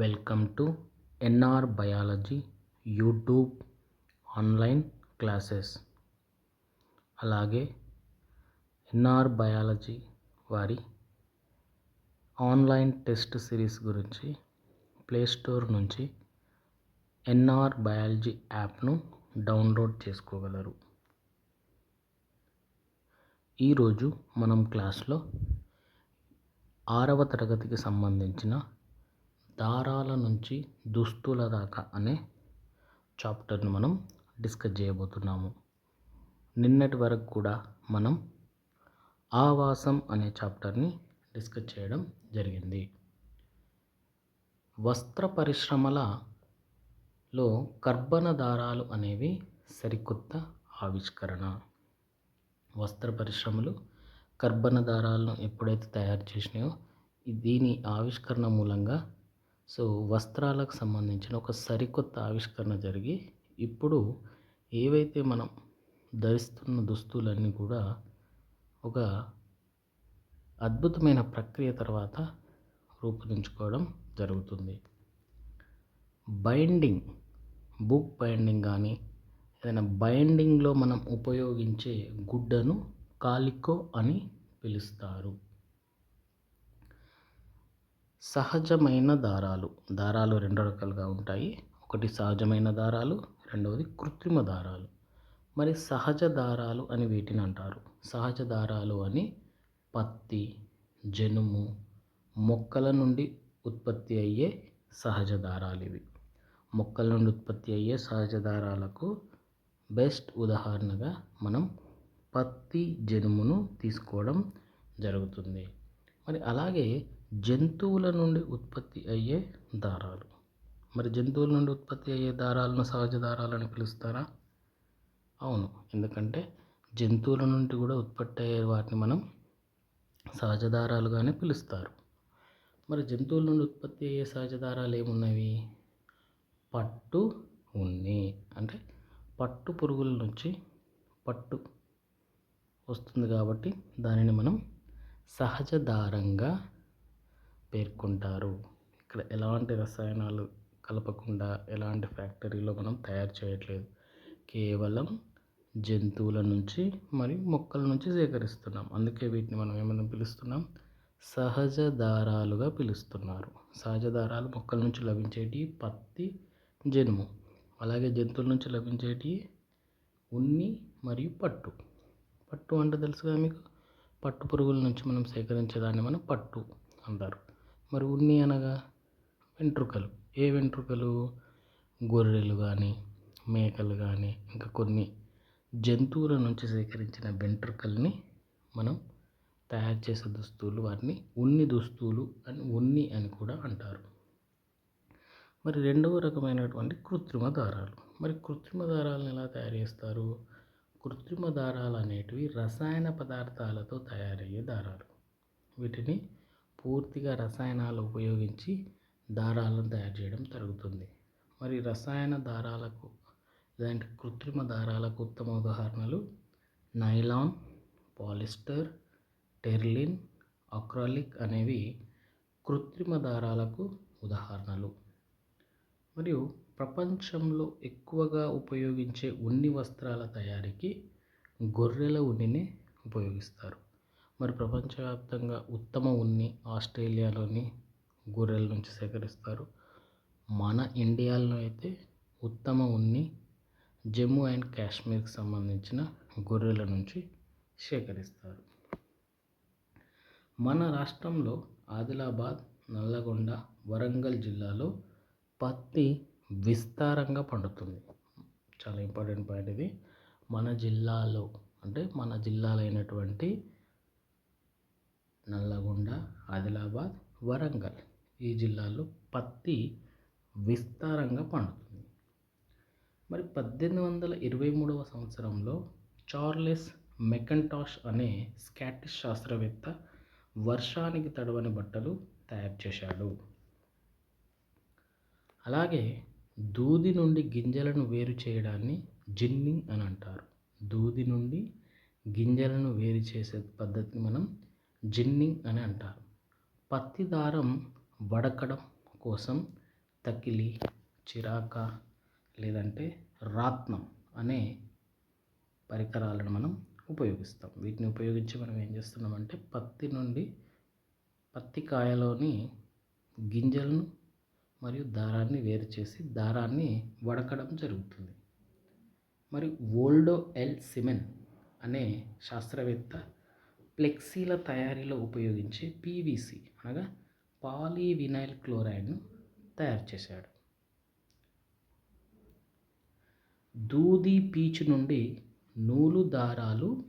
Welcome to NR biology YouTube online classes. అలాగే NR biology వారి online test series గురించి play store నుంచి NR biology యాప్ను డౌన్లోడ్ చేసుకోగలరు. ఈరోజు మనం క్లాస్లో ఆరవ తరగతికి సంబంధించిన దారాల నుంచి దుస్తుల దాకా అనే చాప్టర్ని మనం డిస్కస్ చేయబోతున్నాము. నిన్నటి వరకు కూడా మనం ఆవాసం అనే చాప్టర్ని డిస్కస్ చేయడం జరిగింది. వస్త్ర పరిశ్రమలలో కర్బన దారాలు అనేవి సరికొత్త ఆవిష్కరణ. వస్త్ర పరిశ్రమలు కర్బన దారాలను ఎప్పుడైతే తయారు చేసినాయో దీని ఆవిష్కరణ మూలంగా సో వస్త్రాలకు సంబంధించిన ఒక సరికొత్త ఆవిష్కరణ జరిగి ఇప్పుడు ఏవైతే మనం ధరిస్తున్న దుస్తులన్నీ కూడా ఒక అద్భుతమైన ప్రక్రియ తర్వాత రూపొందించుకోవడం జరుగుతుంది. బైండింగ్ బుక్ బైండింగ్ కానీ ఏదైనా బైండింగ్లో మనం ఉపయోగించే గుడ్డను కాలికో అని పిలుస్తారు. సహజమైన దారాలు. దారాలు రెండు రకాలుగా ఉంటాయి. ఒకటి సహజమైన దారాలు రెండవది కృత్రిమ దారాలు. మరి సహజ దారాలు అని వీటిని అంటారు. సహజ దారాలు అని పత్తి జనుము మొక్కల నుండి ఉత్పత్తి అయ్యే సహజ దారాలు ఇవి. మొక్కల నుండి ఉత్పత్తి అయ్యే సహజ దారాలకు బెస్ట్ ఉదాహరణగా మనం పత్తి జనుమును తీసుకోవడం జరుగుతుంది. మరి అలాగే జంతువుల నుండి ఉత్పత్తి అయ్యే దారాలు. మరి జంతువుల నుండి ఉత్పత్తి అయ్యే దారాలను సహజ దారాలని పిలుస్తారా? అవును. ఎందుకంటే జంతువుల నుండి కూడా ఉత్పత్తి అయ్యే వాటిని మనం సహజ దారాలుగానే పిలుస్తారు. మరి జంతువుల నుండి ఉత్పత్తి అయ్యే సహజ దారాలు ఏమున్నవి? పట్టు ఉన్ని. అంటే పట్టు పురుగుల నుంచి పట్టు వస్తుంది కాబట్టి దానిని మనం సహజ దారంగా పేర్కొంటారు. ఇక్కడ ఎలాంటి రసాయనాలు కలపకుండా ఎలాంటి ఫ్యాక్టరీలో మనం తయారు చేయట్లేదు. కేవలం జంతువుల నుంచి మరియు మొక్కల నుంచి సేకరిస్తున్నాం. అందుకే వీటిని మనం ఏమైనా పిలుస్తున్నాం? సహజ దారాలుగా పిలుస్తున్నారు. సహజ దారాలు మొక్కల నుంచి లభించేటి పత్తి జనుము. అలాగే జంతువుల నుంచి లభించేటి ఉన్ని మరియు పట్టు. పట్టు అంటే తెలుసుగా మీకు? పట్టు పురుగుల నుంచి మనం సేకరించేదాన్ని మనం పట్టు అంటారు. మరి ఉన్ని అనగా వెంట్రుకలు. ఏ వెంట్రుకలు? గొర్రెలు కానీ మేకలు కానీ ఇంకా కొన్ని జంతువుల నుంచి సేకరించిన వెంట్రుకల్ని మనం తయారు చేసే దుస్తులు వాటిని ఉన్ని దుస్తులు అని ఉన్ని అని కూడా అంటారు. మరి రెండవ రకమైనటువంటి కృత్రిమ దారాలు. మరి కృత్రిమ దారాలను ఎలా తయారు చేస్తారు? కృత్రిమ దారాలు అనేటివి రసాయన పదార్థాలతో తయారయ్యే దారాలు. వీటిని పూర్తిగా రసాయనాలు ఉపయోగించి దారాలను తయారు చేయడం జరుగుతుంది. మరి రసాయన దారాలకు ఇలాంటి కృత్రిమ దారాలకు ఉత్తమ ఉదాహరణలు నైలాన్ పాలిస్టర్ టెర్లిన్ అక్రాలిక్ అనేవి కృత్రిమ దారాలకు ఉదాహరణలు. మరియు ప్రపంచంలో ఎక్కువగా ఉపయోగించే ఉన్ని వస్త్రాల తయారీకి గొర్రెల ఉన్నిని ఉపయోగిస్తారు. మరి ప్రపంచవ్యాప్తంగా ఉత్తమ ఉన్ని ఆస్ట్రేలియాలోని గొర్రెల నుంచి సేకరిస్తారు. మన ఇండియాలో అయితే ఉత్తమ ఉన్ని జమ్మూ అండ్ కాశ్మీర్కి సంబంధించిన గొర్రెల నుంచి సేకరిస్తారు. మన రాష్ట్రంలో ఆదిలాబాద్ నల్లగొండ వరంగల్ జిల్లాలో పత్తి విస్తారంగా పండుతుంది. చాలా ఇంపార్టెంట్ పాయింట్ ఇది. మన జిల్లాలో అంటే మన జిల్లాలైనటువంటి నల్లగొండ ఆదిలాబాద్ వరంగల్ ఈ జిల్లాలో పత్తి విస్తారంగా పండుతుంది. మరి పద్దెనిమిది వందల ఇరవై మూడవ సంవత్సరంలో చార్లెస్ మెకంటాష్ అనే స్కాటిష్ శాస్త్రవేత్త వర్షానికి తడవని బట్టలు తయారు చేశాడు. అలాగే దూది నుండి గింజలను వేరు చేయడాన్ని జిన్నింగ్ అని అంటారు. దూది నుండి గింజలను వేరు చేసే పద్ధతిని మనం జిన్నింగ్ అని అంటారు. పత్తి దారం వడకడం కోసం తకిలి చిరాక లేదంటే రాత్నం అనే పరికరాలను మనం ఉపయోగిస్తాం. వీటిని ఉపయోగించి మనం ఏం చేస్తున్నామంటే పత్తి నుండి పత్తి కాయలోని గింజలను మరియు దారాన్ని వేరు చేసి దారాన్ని వడకడం జరుగుతుంది. మరి ఓల్డో ఎల్ సిమెన్ అనే శాస్త్రవేత్త ఫ్లెక్సీల తయారీలో ఉపయోగించే పీవీసీ అనగా పాలీవినైల్ క్లోరైడ్ను తయారు చేశాడు. దూది పీచు నుండి నూలు దారాలు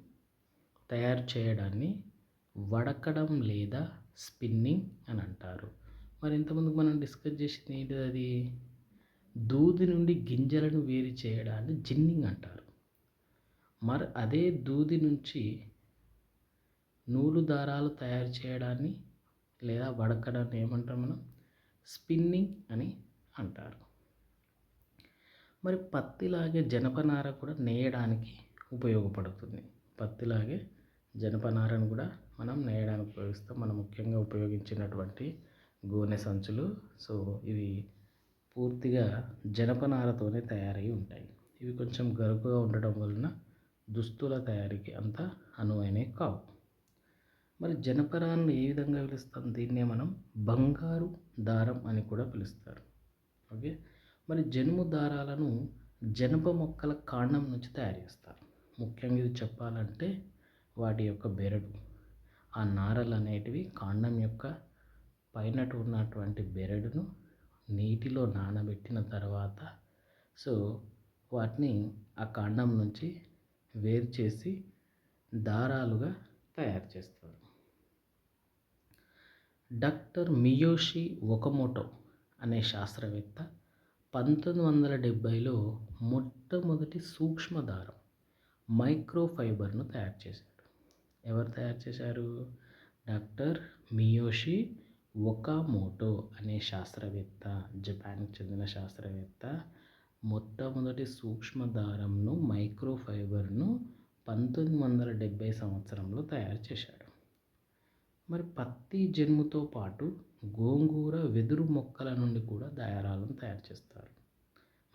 తయారు చేయడాన్ని వడకడం లేదా స్పిన్నింగ్ అని అంటారు. మరి ఇంతకుముందు మనం డిస్కస్ చేసింది ఏంటి అది? దూది నుండి గింజలను వేరు చేయడాన్ని జిన్నింగ్ అంటారు. మరి అదే దూది నుంచి నూలు దారాలు తయారు చేయడాన్ని లేదా వడకడాన్ని ఏమంటాం మనం? స్పిన్నింగ్ అని అంటారు. మరి పత్తిలాగే జనపనార కూడా నేయడానికి ఉపయోగపడుతుంది. పత్తిలాగే జనపనారను కూడా మనం నేయడానికి ఉపయోగిస్తాం. మనం ముఖ్యంగా ఉపయోగించినటువంటి గోనె సంచులు. సో ఇవి పూర్తిగా జనపనారతోనే తయారై ఉంటాయి. ఇవి కొంచెం గరుకుగా ఉండడం వలన దుస్తుల తయారీకి అంత అనువైనవి కావు. మరి జనపనారను ఏ విధంగా పిలుస్తాం? దీన్నే మనం బంగారు దారం అని కూడా పిలుస్తారు. ఓకే? మరి జనుము దారాలను జనప మొక్కల కాండం నుంచి తయారు చేస్తారు. ముఖ్యంగా ఇది చెప్పాలంటే వాటి యొక్క బెరడు. ఆ నారలు అనేటివి కాండం యొక్క పైన ఉన్నటువంటి బెరడును నీటిలో నానబెట్టిన తర్వాత సో వాటిని ఆ కాండం నుంచి వేరు చేసి దారాలుగా తయారు చేస్తారు. డాక్టర్ మియోషి ఒకమోటో అనే శాస్త్రవేత్త పంతొమ్మిది వందల డెబ్భైలో మొట్టమొదటి సూక్ష్మ దారం తయారు చేశాడు. ఎవరు తయారు చేశారు? డాక్టర్ మియోషి ఒకామోటో అనే శాస్త్రవేత్త జపాన్కి చెందిన శాస్త్రవేత్త మొట్టమొదటి సూక్ష్మ దారంను పంతొమ్మిది వందల డెబ్భై సంవత్సరంలో తయారు చేశాడు. మరి పత్తి జన్ముతో పాటు గోంగూర వెదురు మొక్కల నుండి కూడా దారాలను తయారు చేస్తారు.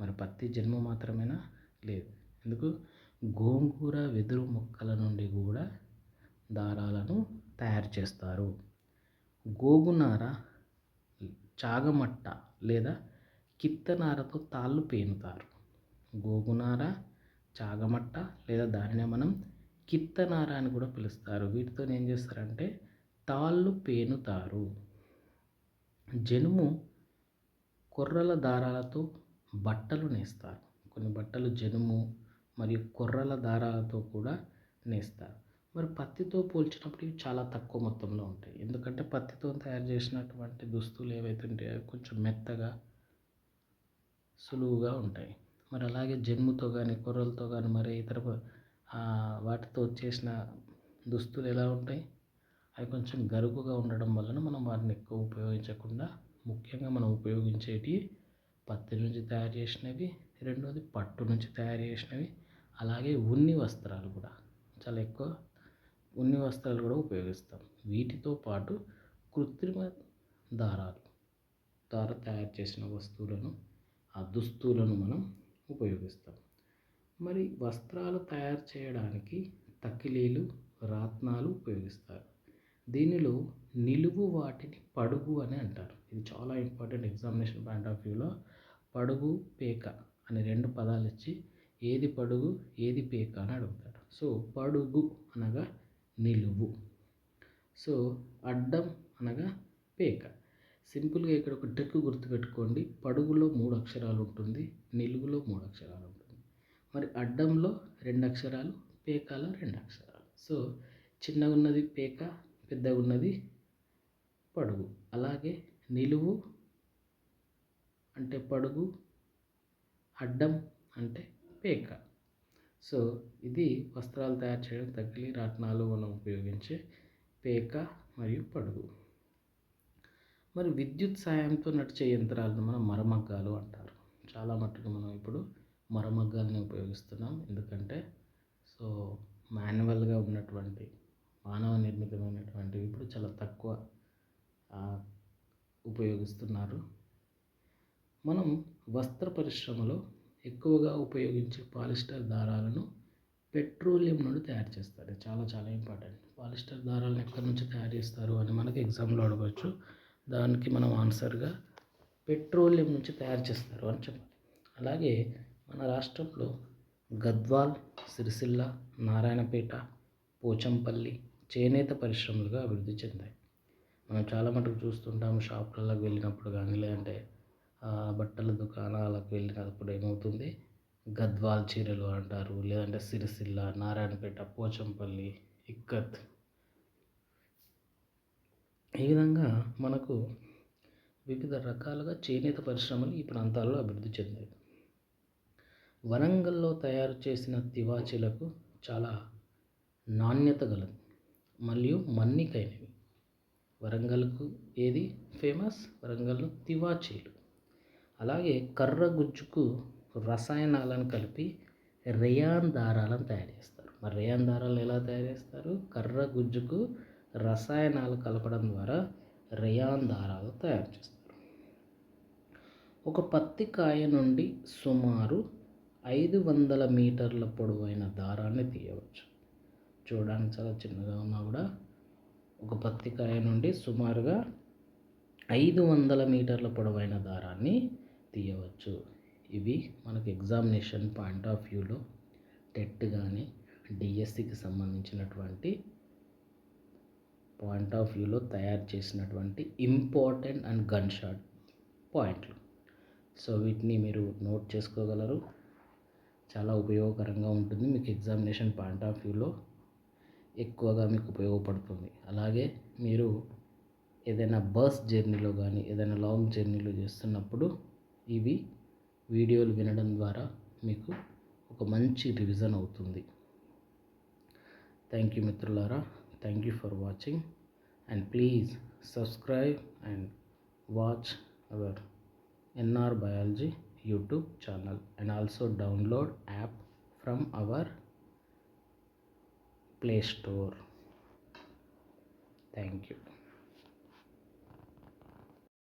మరి పత్తి జన్ము మాత్రమేనా? లేదు. ఎందుకు? గోంగూర వెదురు మొక్కల నుండి కూడా దారాలను తయారు చేస్తారు. గోగునార చాగమట్ట లేదా కిత్తనారతో తాళ్ళు పేనుతారు. గోగునార చాగమట్ట లేదా దానినే మనం కిత్తనార అని కూడా పిలుస్తారు. వీటితో ఏం చేస్తారంటే తాళ్ళు పేనుతారు. జనుము కొర్రల దారాలతో బట్టలు నేస్తారు. కొన్ని బట్టలు జనుము మరియు కొర్రల దారాలతో కూడా నేస్తారు. మరి పత్తితో పోల్చినప్పుడు ఇవి చాలా తక్కువ మొత్తంలో ఉంటాయి. ఎందుకంటే పత్తితో తయారు చేసినటువంటి దుస్తులు ఏవైతే ఉంటాయో అవి కొంచెం మెత్తగా సులువుగా ఉంటాయి. మరి అలాగే జన్ముతో కానీ కొర్రలతో కానీ మరి ఇతర వాటితో చేసిన దుస్తులు ఎలా ఉంటాయి? అవి కొంచెం గరుకుగా ఉండడం వలన మనం వాటిని ఎక్కువ ఉపయోగించకుండా ముఖ్యంగా మనం ఉపయోగించేవి పత్తి నుంచి తయారు చేసినవి రెండోది పట్టు నుంచి తయారు చేసినవి అలాగే ఉన్ని వస్త్రాలు కూడా. చాలా ఎక్కువ ఉన్ని వస్త్రాలు కూడా ఉపయోగిస్తాం. వీటితో పాటు కృత్రిమ దారాలు ద్వారా తయారు చేసిన వస్తువులను ఆ దుస్తులను మనం ఉపయోగిస్తాం. మరి వస్త్రాలు తయారు చేయడానికి తకిలీలు రాత్నాలు ఉపయోగిస్తారు. దీనిలో నిలువు వాటిని పడుగు అని అంటారు. ఇది చాలా ఇంపార్టెంట్ ఎగ్జామినేషన్ పాయింట్ ఆఫ్ వ్యూలో. పడుగు పేక అనే రెండు పదాలు ఇచ్చి ఏది పడుగు ఏది పేక అని అడుగుతారు. సో పడుగు అనగా నిలువు. సో అడ్డం అనగా పేక. సింపుల్గా ఇక్కడ ఒక ట్రిక్ గుర్తుపెట్టుకోండి. పడుగులో మూడు అక్షరాలు ఉంటుంది నిలువులో మూడు అక్షరాలు ఉంటుంది. మరి అడ్డంలో రెండు అక్షరాలు పేకాలో రెండు అక్షరాలు. సో చిన్నగా ఉన్నది పేక పెద్దగా ఉన్నది పడుగు. అలాగే నిలువు అంటే పడుగు అడ్డం అంటే పేక. సో ఇది వస్త్రాలు తయారు చేయడం తగిలి రాట్నాలు మనం ఉపయోగించే పేక మరియు పడుగు. మరి విద్యుత్ సాయంతో నడిచే యంత్రాలను మనం మరమగ్గాలు అంటారు. చాలా మట్టుకు మనం ఇప్పుడు మరమగ్గాలని ఉపయోగిస్తున్నాం. ఎందుకంటే సో మాన్యువల్గా ఉన్నటువంటి మానవ నిర్మితమైనటువంటివి ఇప్పుడు చాలా తక్కువ ఉపయోగిస్తున్నారు. మనం వస్త్ర పరిశ్రమలో ఎక్కువగా ఉపయోగించే పాలిస్టర్ దారాలను పెట్రోలియం నుండి తయారు చేస్తారు. చాలా చాలా ఇంపార్టెంట్. పాలిస్టర్ దారాలను ఎక్కడి నుంచి తయారు చేస్తారు అని మనకి ఎగ్జామ్లో అడగవచ్చు దానికి మనం ఆన్సర్గా పెట్రోలియం నుంచి తయారు చేస్తారు అని చెప్పాలి. అలాగే మన రాష్ట్రంలో గద్వాల్ సిరిసిల్ల నారాయణపేట పోచంపల్లి చేనేత పరిశ్రమలుగా అభివృద్ధి చెందాయి. మనం చాలా మటుకు చూస్తుంటాము షాపులలోకి వెళ్ళినప్పుడు కానీ లేదంటే బట్టల దుకాణాలకు వెళ్ళినప్పుడు ఏమవుతుంది? గద్వాల్ చీరలు అంటారు లేదంటే సిరిసిల్ల నారాయణపేట పోచంపల్లి ఇక్కత్. ఈ విధంగా మనకు వివిధ రకాలుగా చేనేత పరిశ్రమలు ఈ ప్రాంతాల్లో అభివృద్ధి చెందాయి. వరంగల్లో తయారు చేసిన తివాచీలకు చాలా నాణ్యత గలదు. మరియు మన్నికైనవి. వరంగల్కు ఏది ఫేమస్? వరంగల్లో తివాచీలు. అలాగే కర్ర గుజ్జుకు రసాయనాలను కలిపి రేయాన్ దారాలను తయారు చేస్తారు. మరి రేయాన్ దారాలు ఎలా తయారు చేస్తారు? కర్ర గుజ్జుకు రసాయనాలు కలపడం ద్వారా రేయాన్ దారాలు తయారు చేస్తారు. ఒక పత్తి కాయ నుండి సుమారు ఐదు వందల మీటర్ల పొడవైన దారాన్ని తీయవచ్చు. చూడడానికి చాలా చిన్నగా ఉన్నా కూడా ఒక పత్తికాయ నుండి సుమారుగా ఐదు వందల మీటర్ల పొడవైన దారాన్ని తీయవచ్చు. ఇవి మనకు ఎగ్జామినేషన్ పాయింట్ ఆఫ్ వ్యూలో టెట్ కానీ డిఎస్సికి సంబంధించినటువంటి పాయింట్ ఆఫ్ వ్యూలో తయారు చేసినటువంటి ఇంపార్టెంట్ అండ్ గన్ షాట్ పాయింట్లు. సో వీటిని మీరు నోట్ చేసుకోగలరు. చాలా ఉపయోగకరంగా ఉంటుంది మీకు ఎగ్జామినేషన్ పాయింట్ ఆఫ్ వ్యూలో ఎక్కువగా మీకు ఉపయోగపడుతుంది. అలాగే మీరు ఏదైనా బస్ జర్నీలో కానీ ఏదైనా లాంగ్ జర్నీలో చేస్తున్నప్పుడు ఇవి వీడియోలు వినడం ద్వారా మీకు ఒక మంచి రివిజన్ అవుతుంది. థ్యాంక్ యూ మిత్రులారా. Thank you for watching. And please subscribe and watch our NR biology YouTube channel. And also download app from our play store thank you